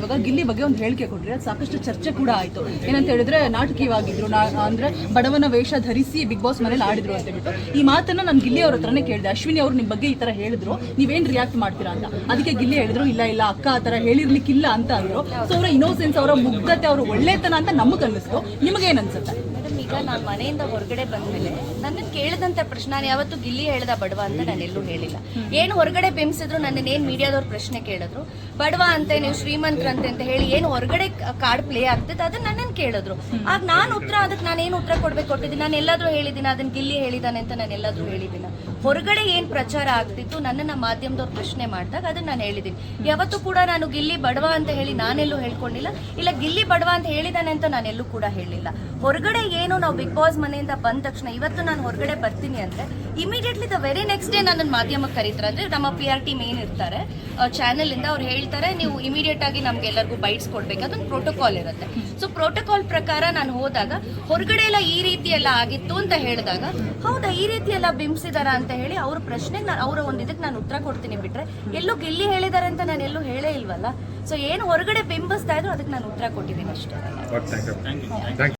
ಇವಾಗ ಗಿಲ್ಲಿ ಬಗ್ಗೆ ಒಂದು ಹೇಳಿಕೆ ಕೊಟ್ಟರೆ ಅದು ಸಾಕಷ್ಟು ಚರ್ಚೆ ಕೂಡ ಆಯ್ತು. ಏನಂತ ಹೇಳಿದ್ರೆ ನಾಟಕೀಯವಾಗಿದ್ರು ಅಂದ್ರೆ ಬಡವನ ವೇಷ ಧರಿಸಿ ಬಿಗ್ ಬಾಸ್ ಮನೇಲಿ ಆಡಿದ್ರು ಅಂತ ಹೇಳ್ಬಿಟ್ಟು, ಈ ಮಾತನ್ನ ನಾನು ಗಿಲ್ಲಿ ಅವ್ರ ಹತ್ರನೇ ಕೇಳಿದೆ. ಅಶ್ವಿನಿ ಅವರು ನಿಮ್ ಬಗ್ಗೆ ಈ ತರ ಹೇಳಿದ್ರು, ನೀವೇನ್ ರಿಯಾಕ್ಟ್ ಮಾಡ್ತೀರಾ ಅಂತ. ಅದಕ್ಕೆ ಗಿಲ್ಲಿ ಹೇಳಿದ್ರು, ಇಲ್ಲ ಇಲ್ಲ, ಅಕ್ಕ ಆ ತರ ಹೇಳಿರ್ಲಿಕ್ಕಿಲ್ಲ ಅಂತ ಅಂದ್ರು. ಸೊ ಅವರ ಇನೋಸೆನ್ಸ್ ಅವರ ಮುಗ್ಧತೆ, ಅವರ ಒಳ್ಳೆತನ ಅಂತ ನಮಗೆ ಅನ್ನಿಸ್ತು. ನಿಮಗೇನ್ ಅನ್ಸುತ್ತೆ? ಈಗ ನಾನು ಮನೆಯಿಂದ ಹೊರಗಡೆ ಬಂದ್ಮೇಲೆ ನನ್ನನ್ನು ಕೇಳಿದಂತ ಪ್ರಶ್ನೆ, ನಾನು ಯಾವತ್ತು ಗಿಲ್ಲಿ ಹೇಳ್ದ ಬಡವ ಅಂತ ನಾನು ಎಲ್ಲೂ ಹೇಳಿಲ್ಲ. ಏನು ಹೊರಗಡೆ ಬಿಂಬಿಸಿದ್ರು ನನ್ನನ್ನು ಏನ್ ಮೀಡಿಯಾದವ್ರು ಪ್ರಶ್ನೆ ಕೇಳಿದ್ರು? ಬಡವ ಅಂತ, ನೀವು ಶ್ರೀಮಂತರಂತೆ ಅಂತ ಹೇಳಿ ಏನು ಹೊರಗಡೆ ಕಾರ್ಡ್ ಪ್ಲೇ ಆಗ್ತದೆ ಅದನ್ನ ನನ್ನನ್ನು ಕೇಳಿದ್ರು. ಆಗ ನಾನು ಉತ್ತರ ಅದಕ್ಕೆ ನಾನು ಏನು ಉತ್ತರ ಕೊಡ್ಬೇಕು ಕೊಟ್ಟಿದ್ದೀನಿ? ನಾನು ಎಲ್ಲಾದ್ರೂ ಹೇಳಿದ್ದೀನಿ? ಅದನ್ನ ಗಿಲ್ಲಿ ಹೇಳಿದಾನೆ ಅಂತ ನಾನು ಎಲ್ಲಾದ್ರೂ ಹೇಳಿದ್ದೀನಿ? ಹೊರಗಡೆ ಏನು ಪ್ರಚಾರ ಆಗ್ತಿತ್ತು? ನನ್ನನ್ನ ಮಾಧ್ಯಮದವ್ರು ಪ್ರಶ್ನೆ ಮಾಡಿದಾಗ ಅದನ್ನ ನಾನು ಹೇಳಿದ್ದೀನಿ. ಯಾವತ್ತೂ ಕೂಡ ನಾನು ಗಿಲ್ಲಿ ಬಡವ ಅಂತ ಹೇಳಿ ನಾನೆಲ್ಲೂ ಹೇಳ್ಕೊಂಡಿಲ್ಲ. ಇಲ್ಲ, ಗಿಲ್ಲಿ ಬಡವ ಅಂತ ಹೇಳಿದಾನೆ ಅಂತ ನಾನೆಲ್ಲೂ ಕೂಡ ಹೇಳಿಲ್ಲ. ಹೊರಗಡೆ ಏನು ನಾವು ಬಿಗ್ ಬಾಸ್ ಮನೆಯಿಂದ ಬಂದ ತಕ್ಷಣ ಇವತ್ತು ನಾನು ಹೊರಗಡೆ ಬರ್ತೀನಿ ಅಂದ್ರೆ immediately the very next day ನನ್ನ ಮಾಧ್ಯಮಕ್ಕೆ ಕರೀತಾರೆ. ಅಂದ್ರೆ ನಮ್ಮ ಪಿ ಆರ್ ಟಿ ಮೇನ್ ಇರ್ತಾರೆ ಚಾನೆಲ್ ಇಂದ ಅವ್ರು ಹೇಳ್ತಾರೆ ನೀವು ಇಮಿಡಿಯೇಟ್ ಆಗಿ ನಮ್ಗೆ ಎಲ್ಲರಿಗೂ ಬೈಟ್ಸ್ ಕೊಡ್ಬೇಕು. ಅದೊಂದು ಪ್ರೋಟೋಕಾಲ್ ಇರುತ್ತೆ. ಸೊ ಪ್ರೋಟೋಕಾಲ್ ಪ್ರಕಾರ ನಾನು ಹೋದಾಗ ಹೊರಗಡೆ ಎಲ್ಲ ಈ ರೀತಿ ಎಲ್ಲ ಆಗಿತ್ತು ಅಂತ ಹೇಳಿದಾಗ ಹೌದಾ ಈ ರೀತಿ ಎಲ್ಲ ಬಿಂಬಿಸಿದಾರ ಅಂತ ಹೇಳಿ ಅವ್ರ ಪ್ರಶ್ನೆಗೆ ನಾನು ಅವರ ಒಂದು ಇದಕ್ಕೆ ನಾನು ಉತ್ತರ ಕೊಡ್ತೀನಿ ಬಿಟ್ರೆ ಎಲ್ಲೂ ಗೆಲ್ಲಿ ಹೇಳಿದ್ದಾರೆ ಅಂತ ನಾನು ಎಲ್ಲೂ ಹೇಳೇ ಇಲ್ವಲ್ಲ? ಸೊ ಏನು ಹೊರಗಡೆ ಬಿಂಬಿಸ್ತಾ ಇದ್ರು ಅದಕ್ಕೆ ನಾನು ಉತ್ತರ ಕೊಟ್ಟಿದ್ದೀನಿ ಅಷ್ಟೇ. Thank you